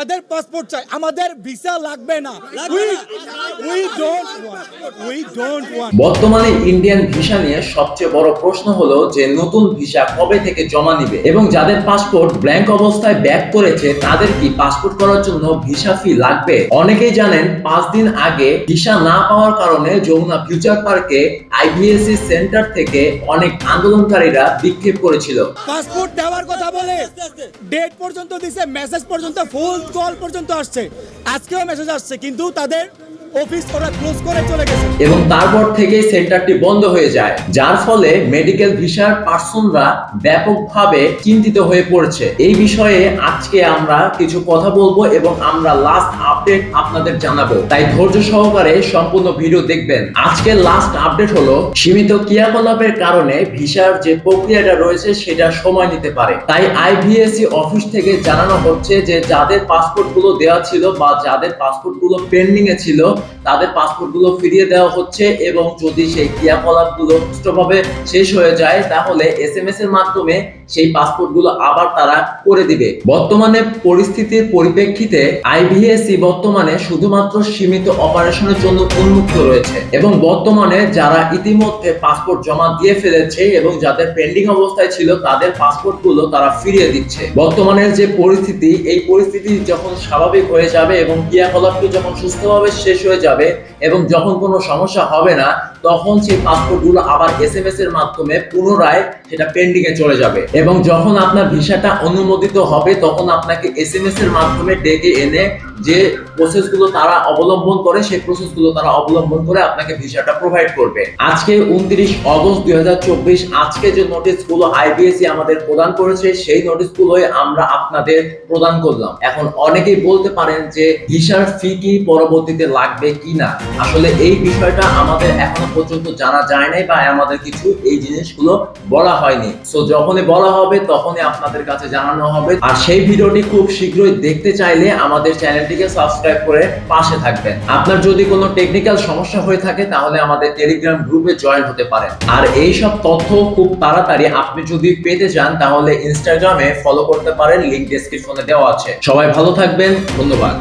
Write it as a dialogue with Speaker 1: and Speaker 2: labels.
Speaker 1: আমাদের পাসপোর্ট চাই। আমাদের ভিসা লাগবে না। We we don't we don't
Speaker 2: বর্তমানে ইন্ডিয়ান ভিসা নিয়ে সবচেয়ে বড় প্রশ্ন হলো যে নতুন ভিসা কবে থেকে জমা নিবে? এবং যাদের পাসপোর্ট ব্ল্যাঙ্ক অবস্থায় ব্যাক করেছে তাদের কি পাসপোর্ট করার জন্য ভিসা ফি লাগবে? অনেকেই জানেন পাঁচ দিন আগে ভিসা না পাওয়ার কারণে যমুনা ফিউচার পার্কে আইবিএসসি সেন্টার থেকে অনেক আন্দোলনকারীরা বিক্ষেপ করেছিল।
Speaker 1: পাসপোর্ট দেওয়ার কথা বলে ডেট পর্যন্ত দিছে মেসেজ পর্যন্ত ফুল কল পর্যন্ত আসছে। আজকেও মেসেজ আসছে কিন্তু তাদের অফিস ওরা ক্লোজ করে চলে গেছে।
Speaker 2: এবং তারপর থেকে সেন্টারটি বন্ধ হয়ে যায়, যার ফলে মেডিকেল ভিসার পার্সনরা ব্যাপকভাবে চিন্তিত হয়ে পড়ছে। এই বিষয়ে আজকে আমরা কিছু কথা বলব এবং আমরা লাস্ট আপডেট আপনাদের জানাব। তাই ধৈর্য সহকারে সম্পূর্ণ ভিডিও দেখবেন। আজকের লাস্ট আপডেট হলো, সীমিত ক্রিয়াকলাপের কারণে ভিসার যে প্রক্রিয়াটা রয়েছে সেটা সময় নিতে পারে। তাই আইভিএসসি অফিস থেকে জানানো হচ্ছে যে যাদের পাসপোর্টগুলো দেওয়া ছিল বা যাদের পাসপোর্টগুলো পেন্ডিং এ ছিল তাদের পাসপোর্টগুলো ফিরিয়ে দেওয়া হচ্ছে এবং যদি সেই ক্রিয়াকলাপগুলো সুষ্ঠুভাবে শেষ হয়ে যায়, তাহলে এস এম এস এর মাধ্যমে সেই পাসপোর্টগুলো আবার তারা করে দিবে। বর্তমানে পরিস্থিতির পরিপ্রেক্ষিতে আইভিএসসি বর্তমানে শুধুমাত্র সীমিত অপারেশনের জন্য উন্মুক্ত রয়েছে এবং বর্তমানে যারা ইতিমধ্যে পাসপোর্ট জমা দিয়ে ফেলেছে এবং যাদের পেন্ডিং অবস্থায় ছিল, তাদের পাসপোর্টগুলো তারা ফিরিয়ে দিচ্ছে। বর্তমানের যে পরিস্থিতি, এই পরিস্থিতি যখন স্বাভাবিক হয়ে যাবে এবং ক্রিয়াকলাপটি যখন সুস্থভাবে শেষ হয়ে যাবে এবং যখন কোনো সমস্যা হবে না তখন সেই পাসপোর্টগুলো আবার এস এম এস এর মাধ্যমে পুনরায় সেটা পেন্ডিং এ চলে যাবে। এবং যখন আপনার ভিসাটা অনুমোদিত হবে, তখন আপনাকে এস এম এস এর মাধ্যমে ডেকে এনে যে প্রসেসগুলো তারা অবলম্বন করে, সেই প্রসেসগুলো তারা অবলম্বন করে আপনাকে ভিসাটা প্রোভাইড করবে। আজকে উনত্রিশ অগস্ট দুই আজকে যে নোটিশগুলো আইবিএসি আমাদের প্রদান করেছে, সেই নোটিশ গুলোই আমরা আপনাদের প্রদান করলাম। এখন অনেকেই বলতে পারেন যে, ভিসার ফি কি পরবর্তীতে লাগবে কি না? আসলে এই বিষয়টা আমাদের এখনও পর্যন্ত জানা যায় নাই বা আমাদের কিছু এই জিনিসগুলো বলা হয়নি। সো যখনই বলা হবে, তখনই আপনাদের কাছে জানানো হবে। আর সেই ভিডিওটি খুব শীঘ্রই দেখতে চাইলে আমাদের চ্যানেলটিকে সাবস্ক্রাইব করে পাশে থাকবেন। আপনার যদি কোনো টেকনিক্যাল সমস্যা হয়ে থাকে, তাহলে আমাদের টেলিগ্রাম গ্রুপে জয়েন হতে পারেন আর এই সব তথ্য খুব তাড়াতাড়ি আপনি যদি পেতে চান, তাহলে ইনস্টাগ্রামে ফলো করতে পারেন লিংক ডেসক্রিপশনে দেওয়া আছে। সবাই ভালো থাকবেন, ধন্যবাদ।